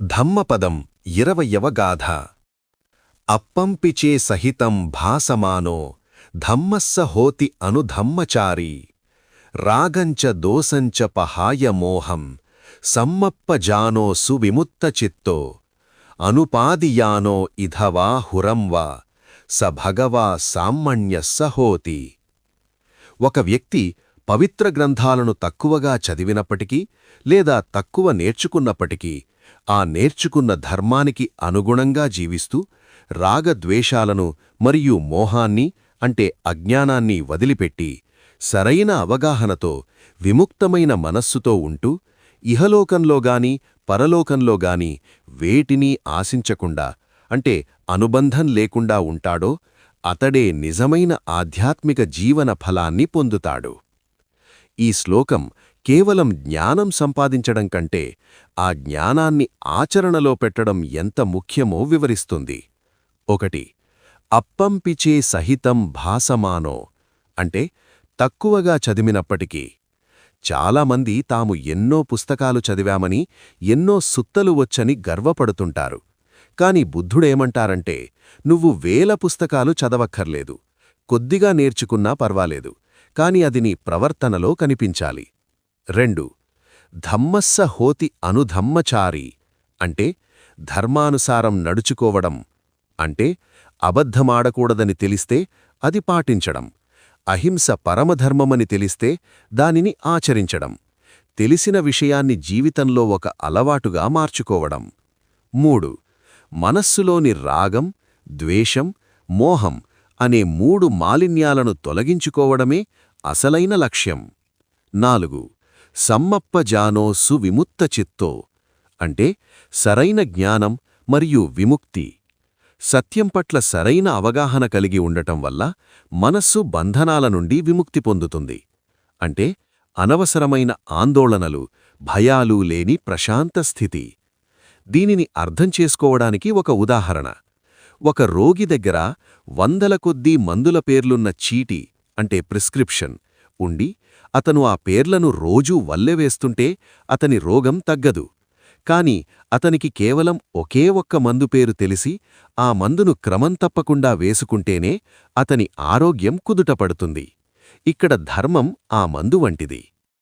ధమ్మపదం ఇరవయవ గాథ. అప్పంపిచే సహితం భాసమానో ధమ్మస్స హోతి అనుధమ్మచారి రాగంచ దోసంచ పహాయ మోహం సమ్మప్పజానో సువిముత్తచిత్తో అనుపాదియానో ఇధవా హురం వా స భగవా సామ్మణ్యస్స హోతి. ఒక వ్యక్తి పవిత్ర గ్రంథాలను తక్కువగా చదివినప్పటికీ లేదా తక్కువ నేర్చుకున్నప్పటికీ ఆ నేర్చుకున్న ధర్మానికి అనుగుణంగా జీవిస్తూ రాగద్వేషాలను మరియు మోహాన్ని అంటే అజ్ఞానాన్ని వదిలిపెట్టి సరైన అవగాహనతో విముక్తమైన మనస్సుతో ఉంటూ ఇహలోకంలోగాని పరలోకంలోగాని వేటినీ ఆశించకుండా అంటే అనుబంధం లేకుండా ఉంటాడో అతడే నిజమైన ఆధ్యాత్మిక జీవన ఫలాన్ని పొందుతాడు. ఈ శ్లోకం కేవలం జ్ఞానం సంపాదించడం కంటే ఆ జ్ఞానాన్ని ఆచరణలో పెట్టడం ఎంత ముఖ్యమో వివరిస్తుంది. ఒకటి అప్పంపిచే సహితం భాసమానో. అంటే తక్కువగా చదివినప్పటికీ చాలామంది తాము ఎన్నో పుస్తకాలు చదివామని ఎన్నో సుత్తలు వచ్చని గర్వపడుతుంటారు. కాని బుద్ధుడేమంటారంటే నువ్వు వేల పుస్తకాలు చదవక్కర్లేదు. కొద్దిగా నేర్చుకున్నా పర్వాలేదు. కాని అది నీ ప్రవర్తనలో కనిపించాలి. రెండు. ధమ్మస్స హోతి అనుధమ్మచారి అంటే ధర్మానుసారం నడుచుకోవడం అంటే అబద్ధమాడకూడదని తెలిస్తే అది పాటించడం అహింస పరమధర్మమని తెలిస్తే దానిని ఆచరించడం తెలిసిన విషయాన్ని జీవితంలో ఒక అలవాటుగా మార్చుకోవడం. మూడు. మనస్సులోని రాగం ద్వేషం మోహం అనే మూడు మాలిన్యాలను తొలగించుకోవడమే అసలైన లక్ష్యం. నాలుగు. సమ్మప్పజానో సువిముత్త చిత్తో అంటే సరైన జ్ఞానం మరియు విముక్తి. సత్యం పట్ల సరైన అవగాహన కలిగి ఉండటం వల్ల మనస్సు బంధనాల నుండి విముక్తి పొందుతుంది. అంటే అనవసరమైన ఆందోళనలు భయాలు లేని ప్రశాంత స్థితి. దీనిని అర్థం చేసుకోవడానికి ఒక ఉదాహరణ. ఒక రోగి దగ్గర వందల కొద్దీ మందుల పేర్లున్న చీటి అంటే ప్రిస్క్రిప్షన్ ఉండి అతను ఆ పేర్లను రోజూ వల్లెవేస్తుంటే అతని రోగం తగ్గదు. కాని అతనికి కేవలం ఒకే ఒక్క మందు పేరు తెలిసి ఆ మందును క్రమం తప్పకుండా వేసుకుంటేనే అతని ఆరోగ్యం కుదుటపడుతుంది ఇక్కడ ధర్మం ఆ మందు వంటిది.